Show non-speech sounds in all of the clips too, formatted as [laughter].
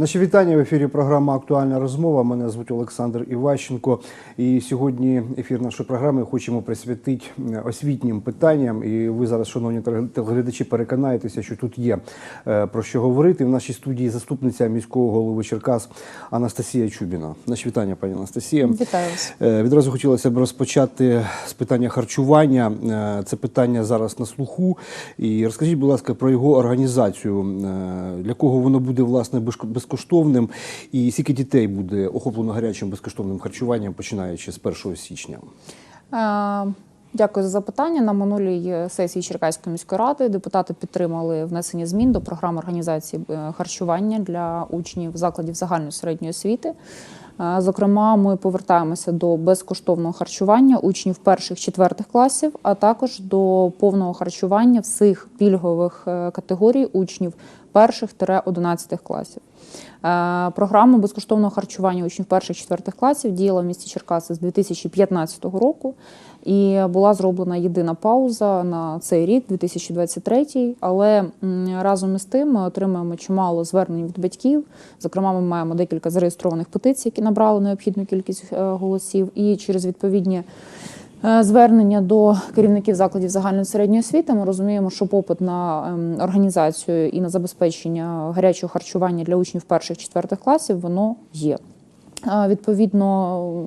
Наші вітання в ефірі. Програма Актуальна розмова. Мене звуть Олександр Іващенко. І сьогодні ефір нашої програми хочемо присвятити освітнім питанням. І ви зараз, шановні телеглядачі, переконаєтеся, що тут є е, про що говорити. В нашій студії заступниця міського голови Черкас Анастасія Чубіна. Наші вітання, пані Анастасія. Вітаю вас. Е, Відразу хотілося б розпочати з питання харчування. Е, Це питання зараз на слуху. І розкажіть, будь ласка, про його організацію. Для кого воно буде власне безко- безкоштовним, і скільки дітей буде охоплено гарячим безкоштовним харчуванням, починаючи з 1 січня? Е, Дякую за запитання. На минулій сесії Черкаської міської ради депутати підтримали внесення змін до програми організації е, харчування для учнів закладів загальної середньої освіти. Е, Зокрема, ми повертаємося до безкоштовного харчування учнів перших четвертих класів, а також до повного харчування всіх пільгових е, категорій учнів перших 11 класів. Е, Програма безкоштовного харчування учнів перших четвертих класів діяла в місті Черкаси з 2015 року. І була зроблена єдина пауза на цей рік, 2023. Але разом із тим ми отримуємо чимало звернень від батьків. Зокрема, ми маємо декілька зареєстрованих петицій, які набрали необхідну кількість е, голосів. І через відповідні звернення до керівників закладів загальної середньої освіти ми розуміємо, що попит на ем, організацію і на забезпечення гарячого харчування для учнів перших четвертих класів воно є. Е, Відповідно,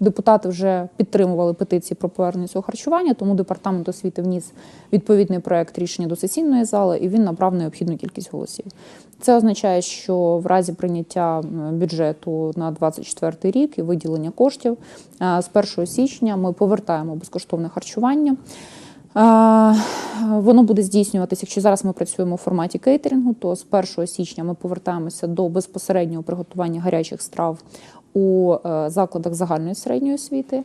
депутати вже підтримували петиції про повернення цього харчування, тому департамент освіти вніс відповідний проект рішення до сесійної зали, і він набрав необхідну кількість голосів. Це означає, що в разі прийняття бюджету на 24 рік і виділення коштів е, з 1 січня ми повертаємо безкоштовне харчування. Е, Воно буде здійснюватися, якщо зараз ми працюємо у форматі кейтерінгу, то з 1 січня ми повертаємося до безпосереднього приготування гарячих страв у е, закладах загальної середньої освіти.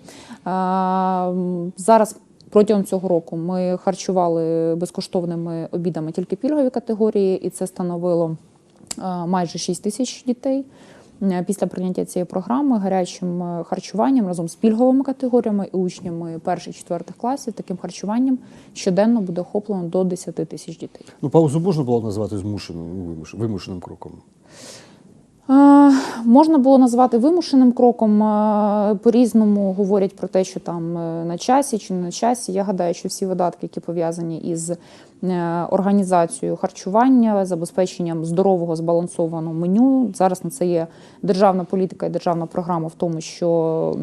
Зараз протягом цього року ми харчували безкоштовними обідами тільки пільгові категорії, і це становило е, майже 6 тисяч дітей. Е, Після прийняття цієї програми гарячим харчуванням разом з пільговими категоріями і учнями перших четвертих класів таким харчуванням щоденно буде охоплено до 10 тисяч дітей. Ну, паузу можна було назвати змушеним ну, вимушеним кроком. Е, Можна було назвати вимушеним кроком. е, По-різному говорять про те, що там е, на часі чи не на часі. Я гадаю, що всі видатки, які пов'язані із організацією харчування, забезпеченням здорового збалансованого меню. Зараз на це є державна політика і державна програма в тому, що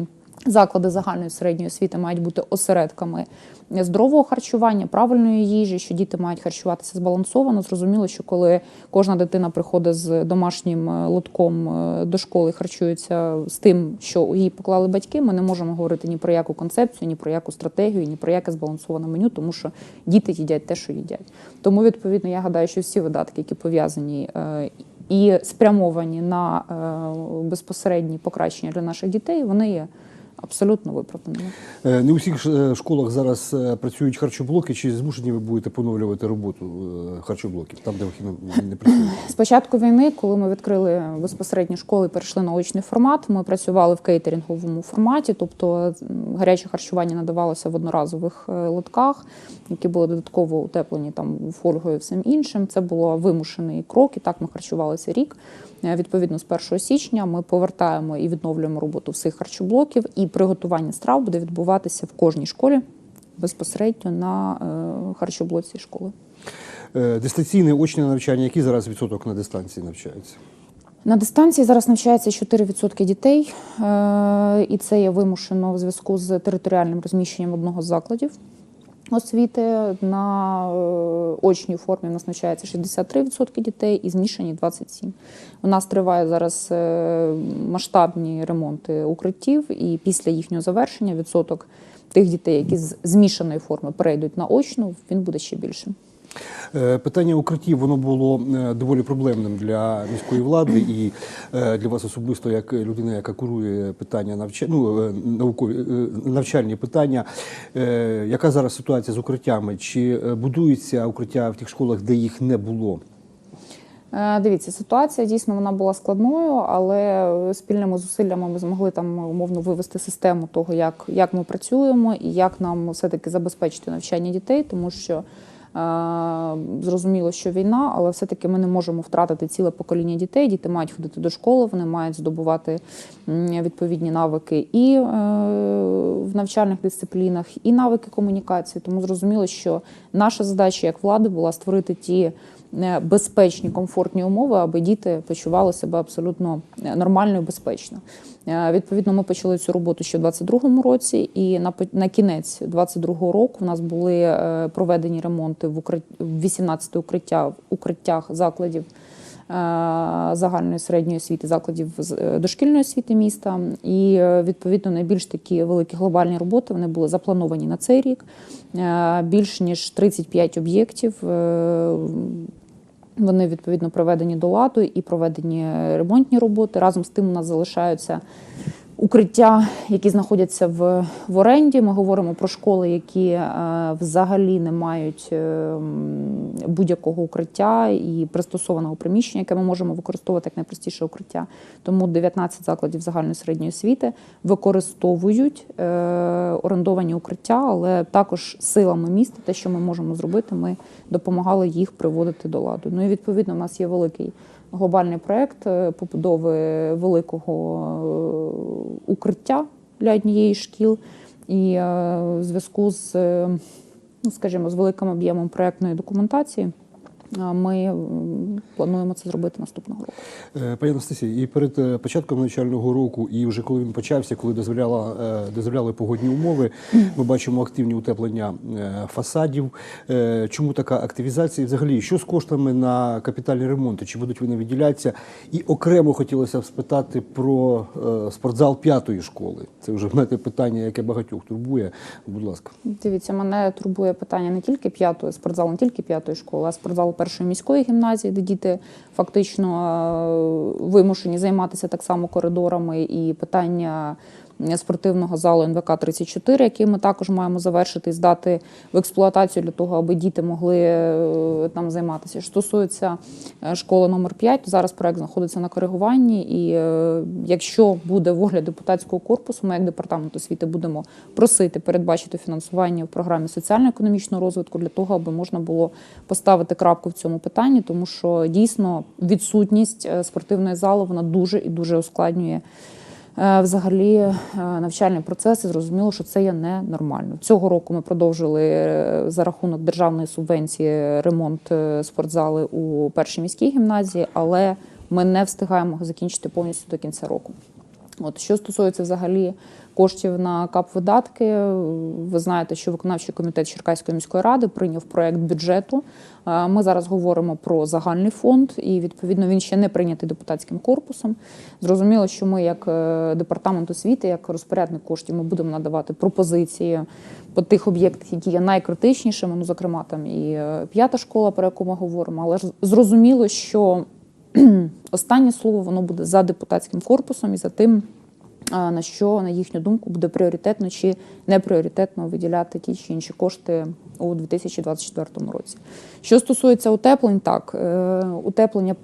заклади загальної середньої освіти мають бути осередками здорового харчування, правильної їжі, що діти мають харчуватися збалансовано. Зрозуміло, що коли кожна дитина приходить з домашнім е, лотком е, до школи, і харчується з тим, що їй поклали батьки, ми не можемо говорити ні про яку концепцію, ні про яку стратегію, ні про яке збалансоване меню, тому що діти їдять те, що їдять. Тому відповідно я гадаю, що всі видатки, які пов'язані е, і спрямовані на безпосередні покращення для наших дітей, вони є абсолютно виправданими. Е, Не у всіх е, школах зараз е, працюють харчоблоки. Чи змушені ви будете поновлювати роботу харчоблоків, там, де ви не працюєте? З початку війни, коли ми відкрили безпосередні школи, і перейшли на очний формат. Ми працювали в кейтеринговому форматі, тобто гаряче харчування надавалося в одноразових лотках, які були додатково утеплені там фольгою і всім іншим. Це було вимушений крок, і так ми харчувалися рік. Відповідно, з 1 січня ми повертаємо і відновлюємо роботу всіх харчоблоків, і приготування страв буде відбуватися в кожній школі безпосередньо на е, харчоблоці школи. Е, Дистанційне очне навчання, який зараз відсоток на дистанції навчаються? На дистанції зараз навчається 4% дітей, е, і це є вимушено в зв'язку з територіальним розміщенням одного з закладів освіти. На е, очній формі у нас навчається 63% дітей і змішані 27%. У нас триває зараз е, масштабні ремонти укриттів, і після їхнього завершення відсоток тих дітей, які з змішаної форми перейдуть на очну, він буде ще більшим. Е, Питання укриттів воно було е, доволі проблемним для міської влади і е, для вас особисто, як людина, яка курує питання навча... ну, наукові навчальні питання. Яка зараз ситуація з укриттями? Чи будуються укриття в тих школах, де їх не було? Дивіться, ситуація дійсно вона була складною, але спільними зусиллями ми змогли там умовно вивести систему того, як, як ми працюємо і як нам все-таки забезпечити навчання дітей, тому що Зрозуміло, що війна, але все-таки ми не можемо втратити ціле покоління дітей. Діти мають ходити до школи, вони мають здобувати відповідні навики і е, в навчальних дисциплінах, і навики комунікації. Тому зрозуміло, що наша задача як влади була створити ті е, безпечні, комфортні умови, аби діти почували себе абсолютно е, нормально і безпечно. Е, Відповідно, ми почали цю роботу ще в 2022 році, і на, на кінець 2022 року в нас були е, проведені ремонти в, укрит... в 18 укриття в укриттях закладів е, загальної середньої освіти, закладів е, дошкільної освіти міста. І е, відповідно найбільш такі великі глобальні роботи вони були заплановані на цей рік. Е, Більш ніж 35 об'єктів. Вони відповідно проведені до ладу і проведені ремонтні роботи. Разом з тим у нас залишаються укриття, які знаходяться в, в оренді. Ми говоримо про школи, які е, взагалі не мають е, будь-якого укриття і пристосованого приміщення, яке ми можемо використовувати як найпростіше укриття. Тому 19 закладів загальної середньої освіти використовують е, орендовані укриття, але також силами міста, те, що ми можемо зробити, ми допомагали їх приводити до ладу. Ну і відповідно, у нас є великий глобальний проект е, побудови великого е, укриття для однієї шкіл. І е, в зв'язку з, ну, скажімо, з великим об'ємом проектної документації ми плануємо це зробити наступного року. Е, Пані Анастасія, і перед е, початком навчального року, і вже коли він почався, коли дозволяла, е, дозволяли погодні умови, ми бачимо активні утеплення фасадів. Чому така активізація? І Взагалі, що з коштами на капітальні ремонти? Чи будуть вони виділятися? І окремо хотілося б спитати про спортзал п'ятої школи. Це вже знаєте, питання, яке багатьох турбує. Будь ласка. Дивіться, мене турбує питання не тільки п'ятої, спортзалу не тільки п'ятої школи, а спортзалу першої міської гімназії, де діти фактично е, вимушені займатися так само коридорами, і питання спортивного залу НВК 34, який ми також маємо завершити і здати в експлуатацію для того, аби діти могли е, там займатися. Що стосується е, школи номер 5, то зараз проект знаходиться на коригуванні, і е, якщо буде воля депутатського корпусу, ми як департамент освіти будемо просити передбачити фінансування в програмі соціально-економічного розвитку для того, аби можна було поставити крапку в цьому питанні, тому що дійсно відсутність спортивної зали вона дуже і дуже ускладнює. Е, Взагалі е, навчальний процес і зрозуміло, що це є ненормально. Цього року ми продовжили е, за рахунок державної субвенції ремонт спортзали у першій міській гімназії, але ми не встигаємо закінчити повністю до кінця року. От що стосується взагалі коштів на кап-видатки, ви знаєте, що виконавчий комітет Черкаської міської ради прийняв проект бюджету. Е, Ми зараз говоримо про загальний фонд, і відповідно він ще не прийнятий депутатським корпусом. Зрозуміло, що ми, як е, департамент освіти, як розпорядник коштів, ми будемо надавати пропозиції по тих об'єктах, які є найкритичнішими. Ну, зокрема, там і е, п'ята школа, про яку ми говоримо, але зрозуміло, що [clears throat] останнє слово воно буде за депутатським корпусом і за тим, на що, на їхню думку, буде пріоритетно чи не пріоритетно виділяти ті чи інші кошти у 2024 році. Що стосується утеплень, так, е, утеплення.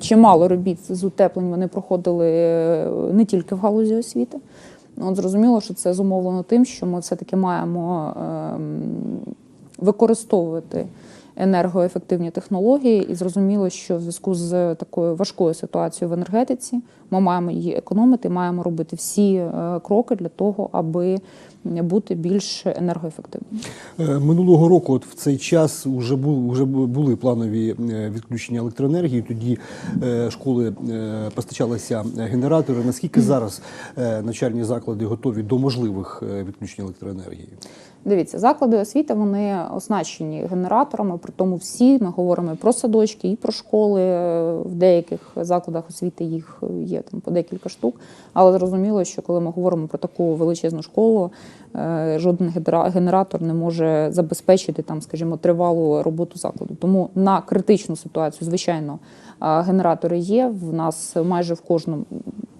Чимало робіт з утеплень вони проходили е, не тільки в галузі освіти. От зрозуміло, що це зумовлено тим, що ми все-таки маємо ем, використовувати енергоефективні технології, і зрозуміло, що в зв'язку з такою важкою ситуацією в енергетиці ми маємо її економити, маємо робити всі е, кроки для того, аби бути більш енергоефективними. Е, Минулого року, от в цей час, вже були, вже були планові е, відключення електроенергії. Тоді школи постачалися генератори. Наскільки зараз навчальні заклади готові до можливих відключень електроенергії? Дивіться, заклади освіти вони оснащені генераторами. При тому всі ми говоримо і про садочки, і про школи. В деяких закладах освіти їх є там по декілька штук. Але зрозуміло, що коли ми говоримо про таку величезну школу, е, жоден генера- генератор не може забезпечити там, скажімо, тривалу роботу закладу. Тому на критичну ситуацію, звичайно, е, генератори є. В нас майже в кожному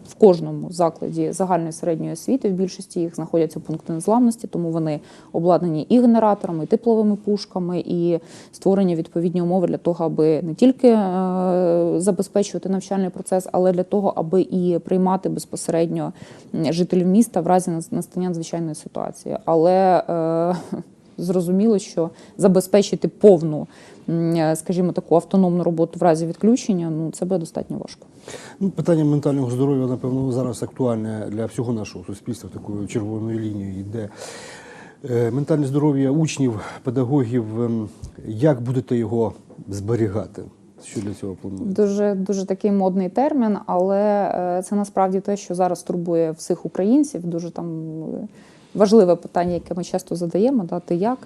в кожному закладі загальної середньої освіти в більшості їх знаходяться пункти незламності, тому вони обладнані і генераторами, і тепловими пушками, і створені відповідні умови для того, аби не тільки е, забезпечувати навчальний процес, але для того, аби і приймати безпосередньо жителів міста в разі настання надзвичайної ситуації. Але е, зрозуміло, що забезпечити повну, скажімо, таку автономну роботу в разі відключення, ну це буде достатньо важко. Ну, питання ментального здоров'я, напевно, зараз актуальне для всього нашого суспільства, такою червоною лінією йде. Е, Ментальне здоров'я учнів, педагогів. ем, Як будете його зберігати? Що для цього плануєте? Дуже дуже такий модний термін, але е, це насправді те, що зараз турбує всіх українців. Дуже там е, важливе питання, яке ми часто задаємо, дати як.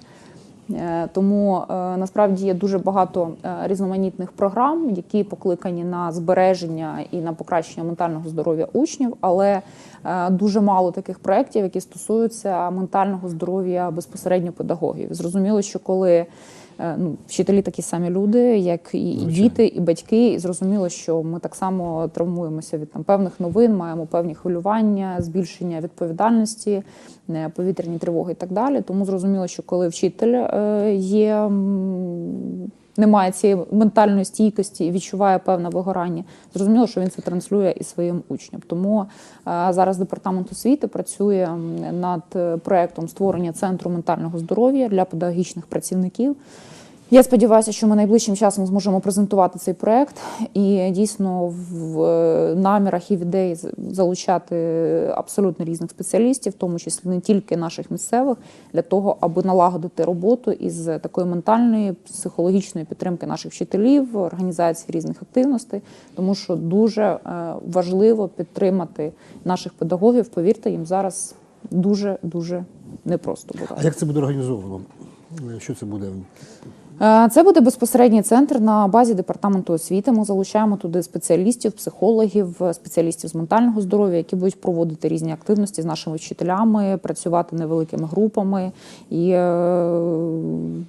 Е, Тому е, насправді є дуже багато е, різноманітних програм, які покликані на збереження і на покращення ментального здоров'я учнів, але дуже мало таких проєктів, які стосуються ментального здоров'я безпосередньо педагогів. Зрозуміло, що коли ну, вчителі такі самі люди, як і, і Звичайно. діти, і батьки, і зрозуміло, що ми так само травмуємося від там певних новин, маємо певні хвилювання, збільшення відповідальності, е, повітряні тривоги і так далі. Тому зрозуміло, що коли вчитель е, є. Немає цієї ментальної стійкості і відчуває певне вигорання. Зрозуміло, що він це транслює і своїм учням. Тому е, зараз департамент освіти працює над е, проектом створення центру ментального здоров'я для педагогічних працівників. Я сподіваюся, що ми найближчим часом зможемо презентувати цей проект і дійсно в е, намірах і в ідеї залучати абсолютно різних спеціалістів, в тому числі не тільки наших місцевих, для того, аби налагодити роботу із такої ментальної психологічної підтримки наших вчителів, організації різних активностей, тому що дуже е, важливо підтримати наших педагогів. Повірте, їм зараз дуже дуже непросто А як це буде організовано? Е, Що це буде? Е, Це буде безпосередній центр на базі департаменту освіти. Ми залучаємо туди спеціалістів, психологів, спеціалістів з ментального здоров'я, які будуть проводити різні активності з нашими вчителями, працювати невеликими групами і е,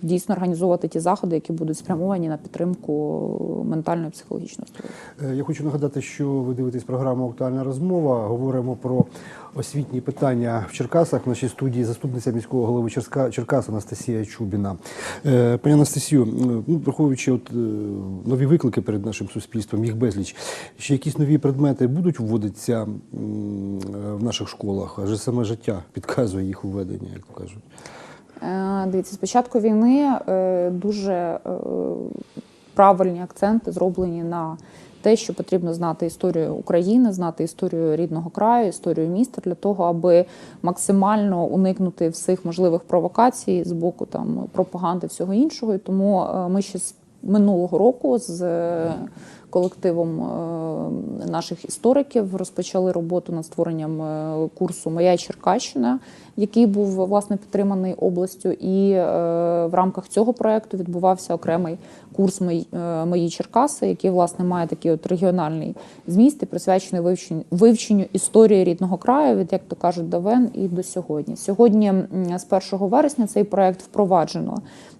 дійсно організовувати ті заходи, які будуть спрямовані на підтримку ментального і психологічного здоров'я. Е, Я хочу нагадати, що ви дивитесь програму Актуальна розмова. Говоримо про освітні питання в Черкасах. В нашій студії заступниця міського голови Черка- Черкас Анастасія Чубіна. Е, Пані Анастасію, ну, враховуючи от, е, нові виклики перед нашим суспільством, їх безліч, ще якісь нові предмети будуть вводитися е, в наших школах, адже саме життя підказує їх введення, як то кажуть. Е, Дивіться, з початку війни дуже правильні акценти зроблені на те, що потрібно знати історію України, знати історію рідного краю, історію міста для того, аби максимально уникнути всіх можливих провокацій з боку там пропаганди всього іншого. І тому е, ми ще з минулого року з е, колективом е, наших істориків розпочали роботу над створенням курсу Моя Черкащина, який був власне підтриманий областю. І е, в рамках цього проекту відбувався окремий курс «Мої, е, Мої Черкаси, який власне має такий от регіональний зміст і присвячений вивченню, вивченню історії рідного краю, від як то кажуть, давен і до сьогодні. Сьогодні з 1 вересня цей проект впроваджено.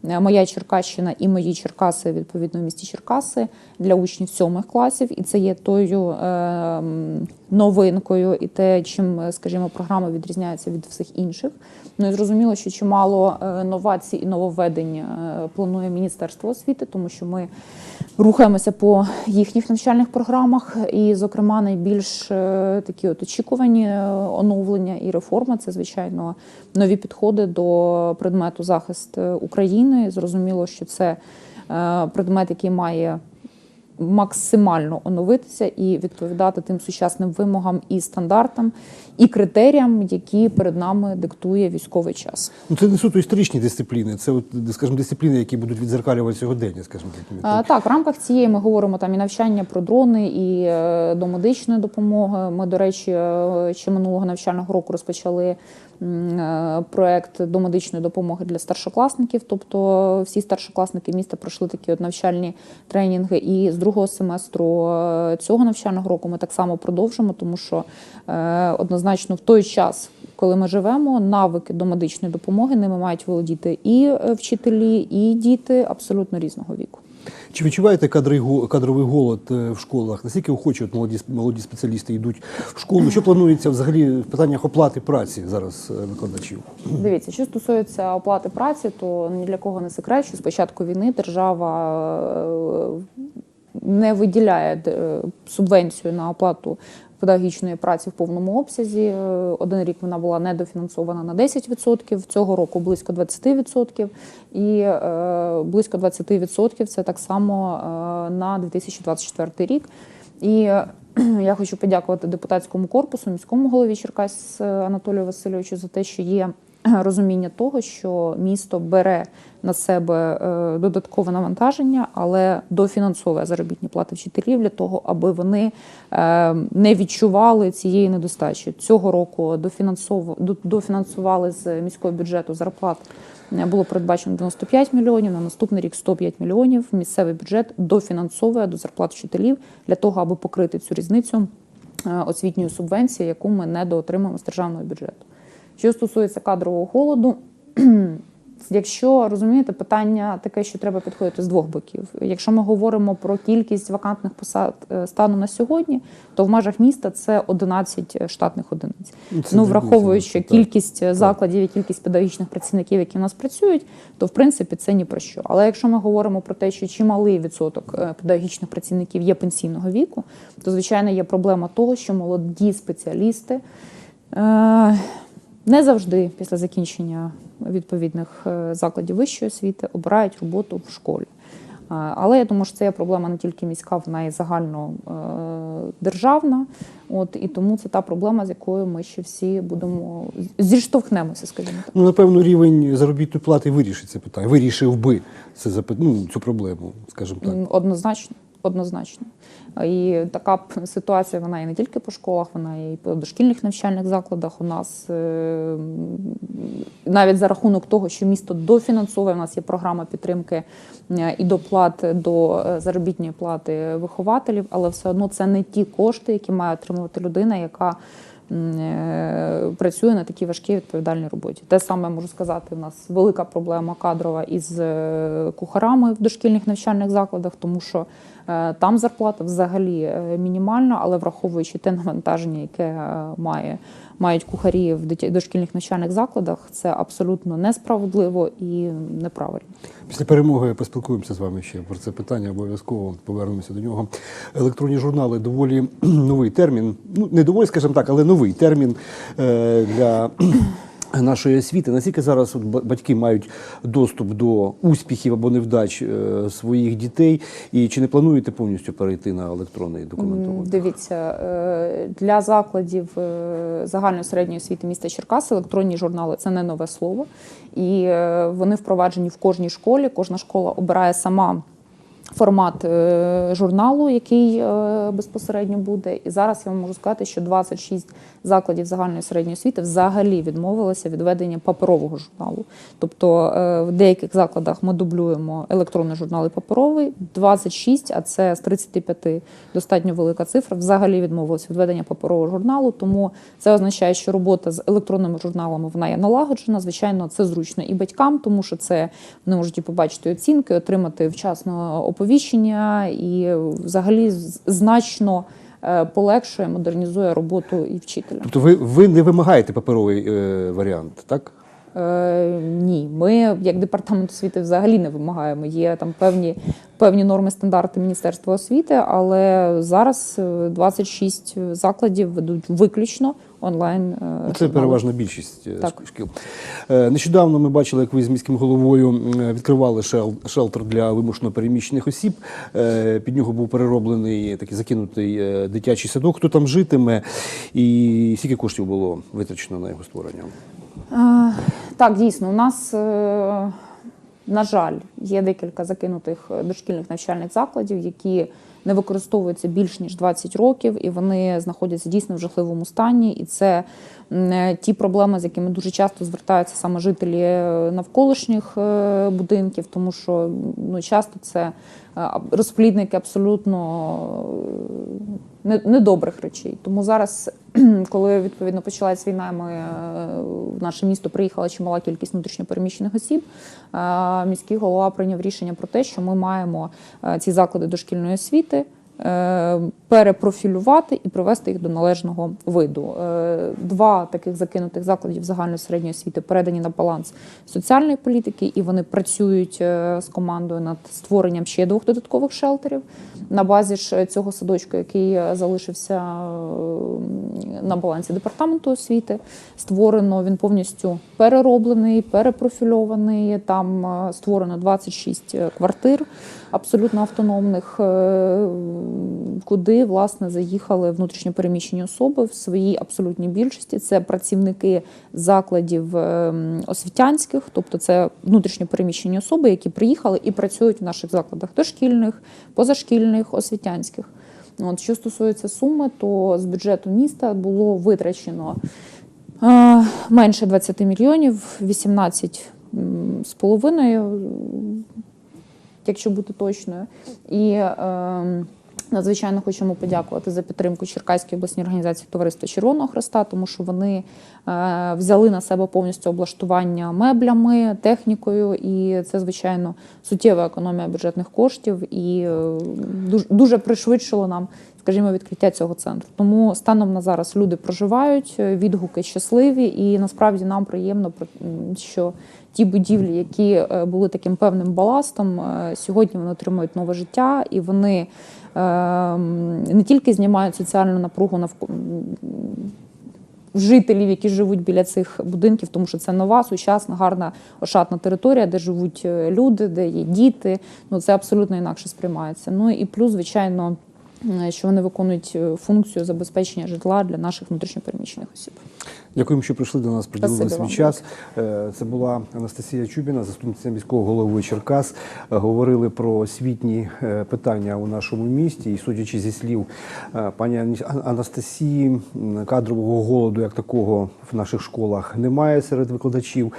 Е, Моя Черкащина і мої Черкаси відповідно в місті Черкаси для учнів сьомих класів, і це є тою е, новинкою, і те, чим, скажімо, програма відрізняється від всіх інших. Ну і зрозуміло, що чимало е, новацій і нововведень е, планує Міністерство освіти, тому що ми рухаємося по їхніх навчальних програмах. І, зокрема, найбільш е, такі от очікувані оновлення і реформи це, звичайно, нові підходи до предмету захист України. Зрозуміло, що це предмет, який має максимально оновитися і відповідати тим сучасним вимогам і стандартам, і критеріям, які перед нами диктує військовий час. Ну, це не суто історичні дисципліни, це, от, скажімо, дисципліни, які будуть відзеркалювати сьогодення, скажімо так. А, Так, в рамках цієї ми говоримо там і навчання про дрони, і е, до медичної допомоги. Ми, до речі, е, ще минулого навчального року розпочали проект до медичної допомоги для старшокласників. Тобто всі старшокласники міста пройшли такі от навчальні тренінги. І з другого семестру е, цього навчального року ми так само продовжимо, тому що е, однозначно в той час. Коли ми живемо, навики до медичної допомоги ними мають володіти і е, вчителі, і діти абсолютно різного віку. Чи відчуваєте кадровий, го- кадровий голод е, в школах? Наскільки охочі от молоді, молоді спеціалісти йдуть в школу? Що планується взагалі в питаннях оплати праці зараз е, викладачів? Дивіться, що стосується оплати праці, то ні для кого не секрет, що з початку війни держава е, не виділяє субвенцію на оплату педагогічної праці в повному обсязі. Е, Один рік вона була недофінансована на 10%, цього року близько 20%, і е, близько 20% це так само е, на 2024 рік. І [clears throat] я хочу подякувати депутатському корпусу, міському голові Черкас Анатолію Васильовичу за те, що є розуміння того, що місто бере на себе е, додаткове навантаження, але дофінансовує заробітні плати вчителів для того, аби вони е, не відчували цієї недостачі. Цього року дофінансували з міського бюджету зарплат. е, Було передбачено 95 мільйонів, на наступний рік 105 мільйонів. Місцевий бюджет дофінансовує до зарплат вчителів для того, аби покрити цю різницю е, освітньої субвенції, яку ми недоотримуємо з державного бюджету. Що стосується кадрового голоду, [clears throat] Якщо розумієте, питання таке, що треба підходити з двох боків. Якщо ми говоримо про кількість вакантних посад е, стану на сьогодні, то в межах міста це 11 штатних одиниць. Ну, це ну, враховуючи так. кількість е, закладів і кількість педагогічних працівників, які в нас працюють, то в принципі це ні про що. Але якщо ми говоримо про те, що чималий відсоток е, педагогічних працівників є пенсійного віку, то звичайно є проблема того, що молоді спеціалісти. Е, не завжди після закінчення відповідних е, закладів вищої освіти обирають роботу в школі. Але я думаю, що це є проблема не тільки міська, вона і загально е, державна. От і тому це та проблема, з якою ми ще всі будемо зіштовхнемося, скажімо так. Ну, напевно, рівень заробітної плати вирішить це питання. Вирішив би це ну, цю проблему, скажімо так. Однозначно, однозначно. І така ситуація вона і не тільки по школах, вона і по дошкільних навчальних закладах. У нас е, навіть за рахунок того, що місто дофінансовує, у нас є програма підтримки е, і доплат до е, заробітної плати вихователів, але все одно це не ті кошти, які має отримувати людина, яка працює на такій важкій відповідальній роботі. Те саме можу сказати, у нас велика проблема кадрова із кухарами в дошкільних навчальних закладах, тому що там зарплата взагалі е, мінімальна, але враховуючи те навантаження, яке е, має. Мають кухарі в дошкільних навчальних закладах, це абсолютно несправедливо і неправильно. Після перемоги поспілкуємося з вами ще про це питання. Обов'язково повернемося до нього. Електронні журнали доволі [clears throat] новий термін. Ну не доволі, скажімо так, але новий термін е, для. Нашої освіти, наскільки зараз от батьки мають доступ до успіхів або невдач е, своїх дітей, і чи не плануєте повністю перейти на електронний М, документовий? Дивіться, е, для закладів е, загальної середньої освіти міста Черкаси електронні журнали це не нове слово, і вони впроваджені в кожній школі. Кожна школа обирає сама. Формат е, журналу, який е, безпосередньо буде, і зараз я вам можу сказати, що 26 закладів загальної середньої освіти взагалі відмовилися від ведення паперового журналу. Тобто е, в деяких закладах ми дублюємо електронний журнал і паперовий, 26, а це з 35 достатньо велика цифра. Взагалі відмовилися від ведення паперового журналу. Тому це означає, що робота з електронними журналами вона є налагоджена. Звичайно, це зручно і батькам, тому що це вони можуть і побачити оцінки, отримати вчасно оповіщення і взагалі значно е, полегшує, модернізує роботу і вчителя. Тобто ви, ви не вимагаєте паперовий е, варіант, так? Е, ні, ми як департамент освіти взагалі не вимагаємо. Є там певні, певні норми стандарти Міністерства освіти, але зараз е, 26 закладів ведуть виключно онлайн. е, Це переважна більшість е, Так. шкіл. Е, Нещодавно ми бачили, як ви з міським головою відкривали шел- шелтер для вимушено переміщених осіб. Е, Під нього був перероблений такий закинутий е, дитячий садок. Хто там житиме, і скільки коштів було витрачено на його створення? Е, Так, дійсно, у нас, е, на жаль, є декілька закинутих дошкільних навчальних закладів, які не використовуються більш ніж 20 років, і вони знаходяться дійсно в жахливому стані. І це ті проблеми, з якими дуже часто звертаються саме жителі е, навколишніх е, будинків, тому що ну, часто це е, розплідники абсолютно е, недобрих речей. Тому зараз, коли відповідно почалась війна, ми е, в наше місто приїхала чимала кількість внутрішньопереміщених осіб. е, Міський голова прийняв рішення про те, що ми маємо е, ці заклади дошкільної освіти. Е, перепрофілювати і привести їх до належного виду. Е, Два таких закинутих закладів загальної середньої освіти передані на баланс соціальної політики, і вони працюють е, з командою над створенням ще двох додаткових шелтерів на базі ж цього садочку, який залишився на балансі департаменту освіти. Створено він повністю перероблений, перепрофільований. Там створено 26 квартир абсолютно автономних, куди власне заїхали внутрішньопереміщені особи в своїй абсолютній більшості. Це працівники закладів е, освітянських, тобто це внутрішньопереміщені особи, які приїхали і працюють в наших закладах дошкільних, позашкільних, освітянських. От, що стосується суми, то з бюджету міста було витрачено е, менше 20 мільйонів, 18 з половиною, якщо бути точною. І е, надзвичайно хочемо подякувати за підтримку Черкаської обласній організації Товариства Червоного Хреста, тому що вони е, взяли на себе повністю облаштування меблями, технікою, і це, звичайно, суттєва економія бюджетних коштів і е, дуже, пришвидшило нам. Скажімо, відкриття цього центру. Тому станом на зараз люди проживають, відгуки щасливі, і насправді нам приємно, що ті будівлі, які е, були таким певним баластом, е, сьогодні вони отримують нове життя, і вони е, не тільки знімають соціальну напругу навколо жителів, які живуть біля цих будинків, тому що це нова, сучасна, гарна, ошатна територія, де живуть е, люди, де є діти. Ну це абсолютно інакше сприймається. Ну і плюс, звичайно. Е, Що вони виконують е, функцію забезпечення житла для наших внутрішньопереміщених осіб. Дякуємо, що прийшли до нас, приділили свій час. Е, Це була Анастасія Чубіна, заступниця міського голови Черкас. Говорили про освітні питання у нашому місті. І судячи зі слів пані Анастасії, кадрового голоду як такого в наших школах немає серед викладачів.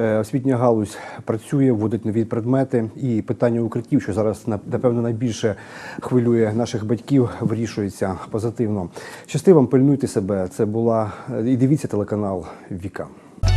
Е, Освітня галузь працює, вводить нові предмети, і питання укриттів, що зараз на- напевно найбільше хвилює наших батьків, вирішується позитивно. Щасти вам, пильнуйте себе. Це була е, і дивіться телеканал Віка.